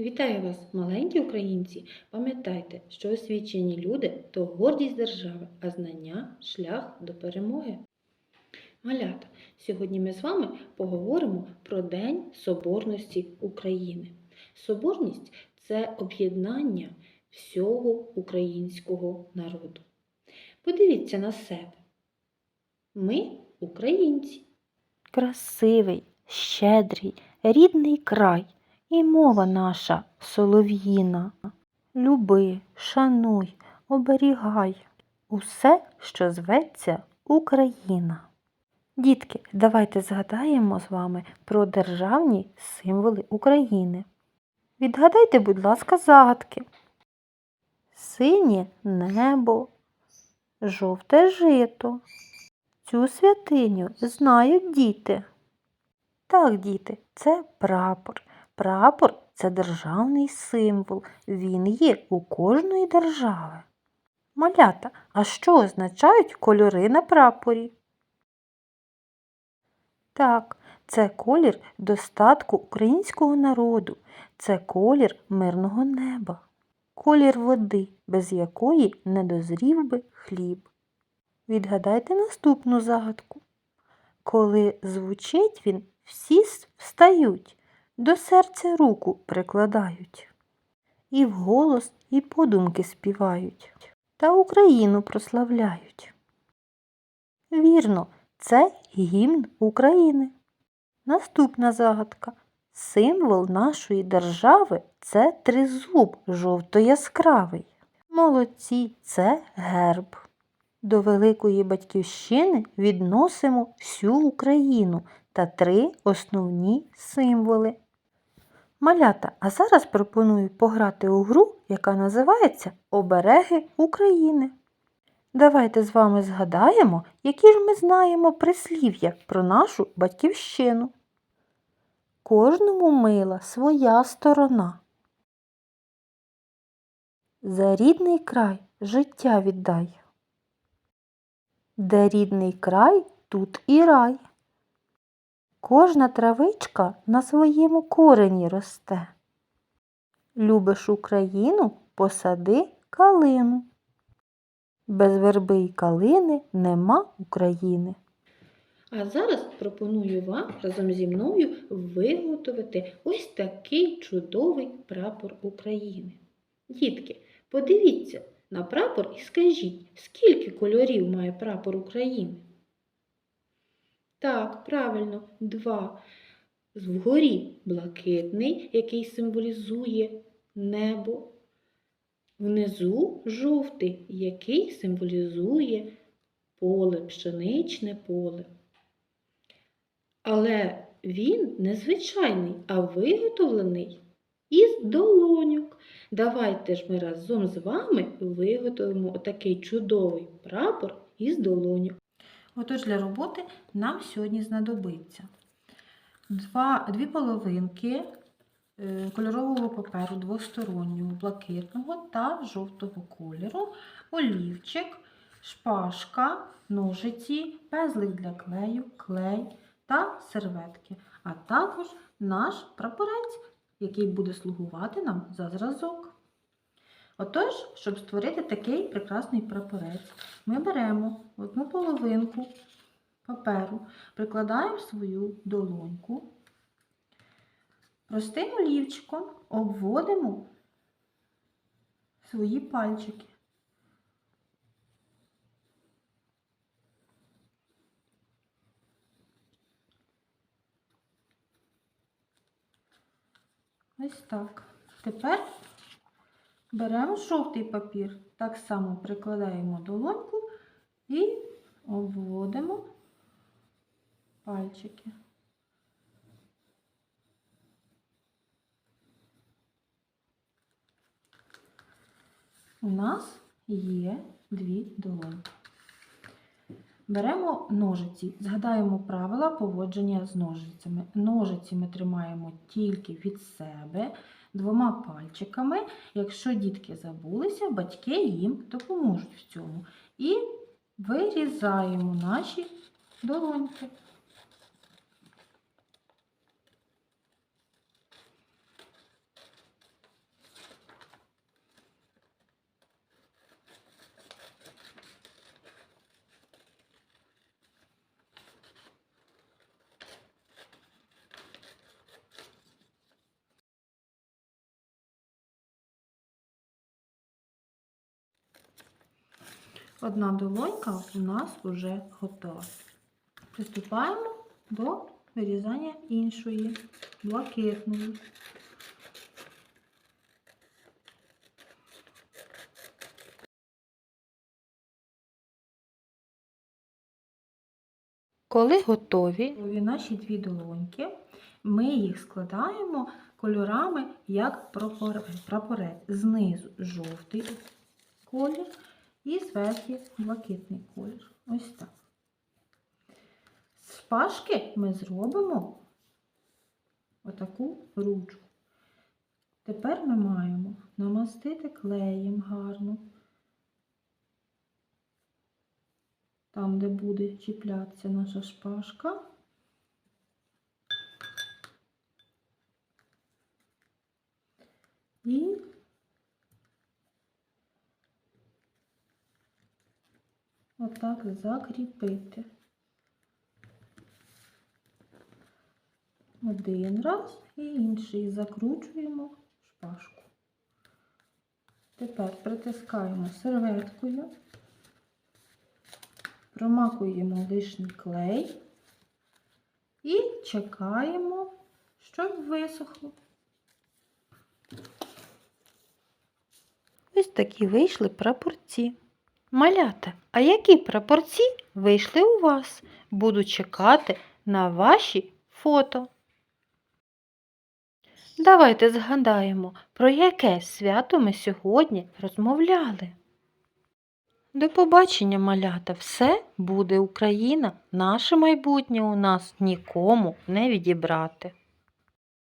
Вітаю вас, маленькі українці! Пам'ятайте, що освічені люди то гордість держави, а знання шлях до перемоги. Малята, сьогодні ми з вами поговоримо про День Соборності України. Соборність це об'єднання всього українського народу. Подивіться на себе. Ми українці. Красивий, щедрий, рідний край і мова наша солов'їна. Люби, шануй, оберігай усе, що зветься Україна. Дітки, давайте згадаємо з вами про державні символи України. Відгадайте, будь ласка, загадки. Синє небо, жовте жито. Цю святиню знають діти. Так, діти, це прапор. Прапор це державний символ. Він є у кожної держави. Малята, а що означають кольори на прапорі? Так, це колір достатку українського народу. Це колір мирного неба. Колір води, без якої не дозрів би хліб. Відгадайте наступну загадку. Коли звучить він, всі встають, до серця руку прикладають. І вголос, і подумки співають, та Україну прославляють. Вірно, це гімн України. Наступна загадка. Символ нашої держави це тризуб жовто-яскравий. Молодці, це герб. До великої батьківщини відносимо всю Україну та три основні символи. Малята, а зараз пропоную пограти у гру, яка називається Обереги України. Давайте з вами згадаємо, які ж ми знаємо прислів'я про нашу батьківщину. Кожному мила своя сторона. За рідний край життя віддай. Де рідний край, тут і рай. Кожна травичка на своєму корені росте. Любиш Україну, посади калину. Без верби й калини нема України. А зараз пропоную вам разом зі мною виготовити ось такий чудовий прапор України. Дітки, подивіться на прапор і скажіть, скільки кольорів має прапор України? Так, правильно, два. Вгорі блакитний, який символізує небо. Внизу жовтий, який символізує поле, пшеничне поле. Але він незвичайний, а виготовлений із долоньок. Давайте ж ми разом з вами виготовимо такий чудовий прапор із долоньок. Отож для роботи нам сьогодні знадобиться два, дві половинки е, кольорового паперу двостороннього, блакитного та жовтого кольору, олівчик, шпажка, ножиці, пезлик для клею, клей та серветки, а також наш прапорець, який буде слугувати нам за зразок. Отож, щоб створити такий прекрасний прапорець, ми беремо одну половинку паперу, прикладаємо свою долоньку, простим олівчиком обводимо свої пальчики. Ось так. Тепер беремо жовтий папір, так само прикладаємо долоньку і обводимо пальчики. У нас є дві долоньки. Беремо ножиці, згадаємо правила поводження з ножицями. Ножиці ми тримаємо тільки від себе двома пальчиками. Якщо дітки забулися, батьки їм допоможуть в цьому. І вирізаємо наші долоньки. Одна долонька у нас вже готова. Приступаємо до вирізання іншої, блакитної. Коли готові, наші дві долоньки. Ми їх складаємо кольорами як прапорець. Знизу жовтий колір і зверху блакитний колір. Ось так. З шпажки ми зробимо отаку ручку. Тепер ми маємо намастити клеєм гарно. Там, де буде чіплятися наша шпажка. І отак закріпити. Один раз і інший закручуємо шпажку. Тепер притискаємо серветкою, промакуємо лишній клей і чекаємо, щоб висохло. ось такі вийшли прапорці. Малята, а які прапорці вийшли у вас? Буду чекати на ваші фото. Давайте згадаємо, про яке свято ми сьогодні розмовляли. До побачення, малята! Все буде Україна, наше майбутнє у нас нікому не відібрати.